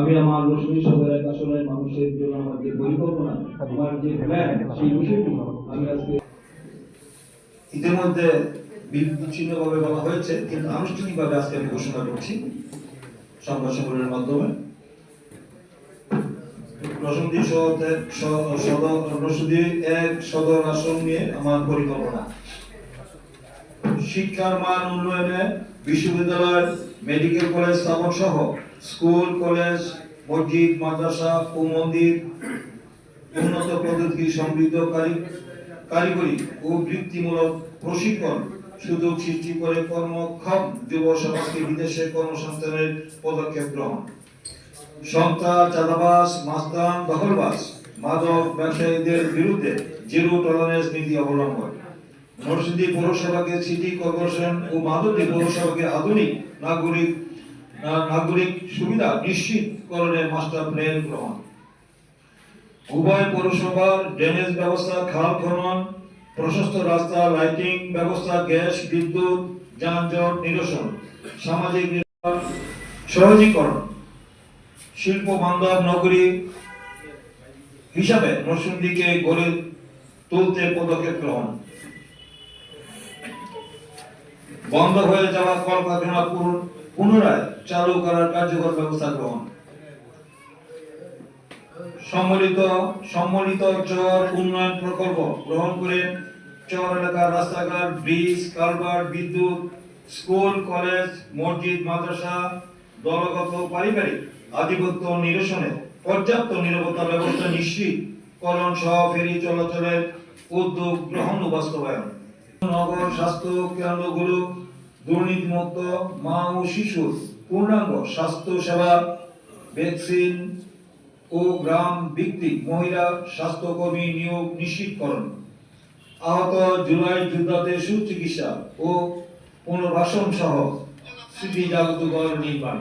আমি আমার রশ্মি সদর এক আসনের মানুষের জন্য আমার যে পরিকল্পনা, আমার যে প্ল্যান সেই বিষয়গুলো আমি আজকে ইতিমধ্যে বিচ্ছিন্নভাবে বলা হয়েছে, কিন্তু আনুষ্ঠানিকভাবে আজকে আমি ঘোষণা করছি সংবাদ সম্মেলনের মাধ্যমে। শিক্ষার মান উন্নয়নে বিশ্ববিদ্যালয়, মেডিকেল কলেজ স্থাপন সহ স্কুল, কলেজ, মসজিদ, মাদ্রাসা ও মন্দির উন্নত পদ্ধতি সমৃদ্ধ কারিগরি ও বৃত্তিমূলক প্রশিক্ষণ সুযোগ সৃষ্টি করে কর্মক্ষম যুব সমাজকে বিদেশে কর্মসংস্থানের পদক্ষেপ গ্রহণ। সন্ত্রাস চাঁদাবাস মাস্তান দখলবাস মাদক ব্যবসায়ীদের বিরুদ্ধে জিরো টলারেন্স নীতি অবলম্বন। নরসিংদী পৌরসভাকে সিটি কর্পোরেশন ও মাধবদী পৌরসভাকে আধুনিক নাগরিক নাগরিক সুবিধা নিশ্চিতকরণের মাস্টার প্ল্যান গ্রহণ। উভয় পৌরসভার ড্রেনেজ ব্যবস্থা খাল খনন, প্রশস্ত রাস্তা লাইটিং ব্যবস্থা, গ্যাস, বিদ্যুৎ, যানজট নিরসন, সামাজিক সহজীকরণ, শিল্প বান্ধব নগরী হিসাবে নরসিংদীকে গড়ে তুলতে পদক্ষেপ গ্রহণ। বন্ধ হয়ে যাওয়া পুন- পুনরায় চালু করার কার্যকর ব্যবস্থা গ্রহণ। সম্মিলিত সম্মিলিত চর উন্নয়ন প্রকল্প গ্রহণ করে চর এলাকার রাস্তাঘাট, ব্রিজ, কালভার্ট, বিদ্যুৎ, স্কুল, কলেজ, মসজিদ, মাদ্রাসা, দলগত পারিবারিক আধিপত্য নিরসনে পর্যাপ্ত নিরাপত্তা ব্যবস্থা নিশ্চিত করণ সহ ফেরি চলাচলের উদ্যোগ গ্রহণ ও বাস্তবায়ন। নগর স্বাস্থ্য কেন্দ্রগুলো দুর্নীতিমুক্ত মা ও শিশুর পূর্ণাঙ্গ স্বাস্থ্য সেবা, ভ্যাকসিন ও গ্রাম ভিত্তিক মহিলা স্বাস্থ্যকর্মী নিয়োগ নিশ্চিতকরণ, আহত জুলাই যোদ্ধাদের সুচিকিৎসা ও পুনর্বাসন সহ স্মৃতি জাগতিক নির্মাণ।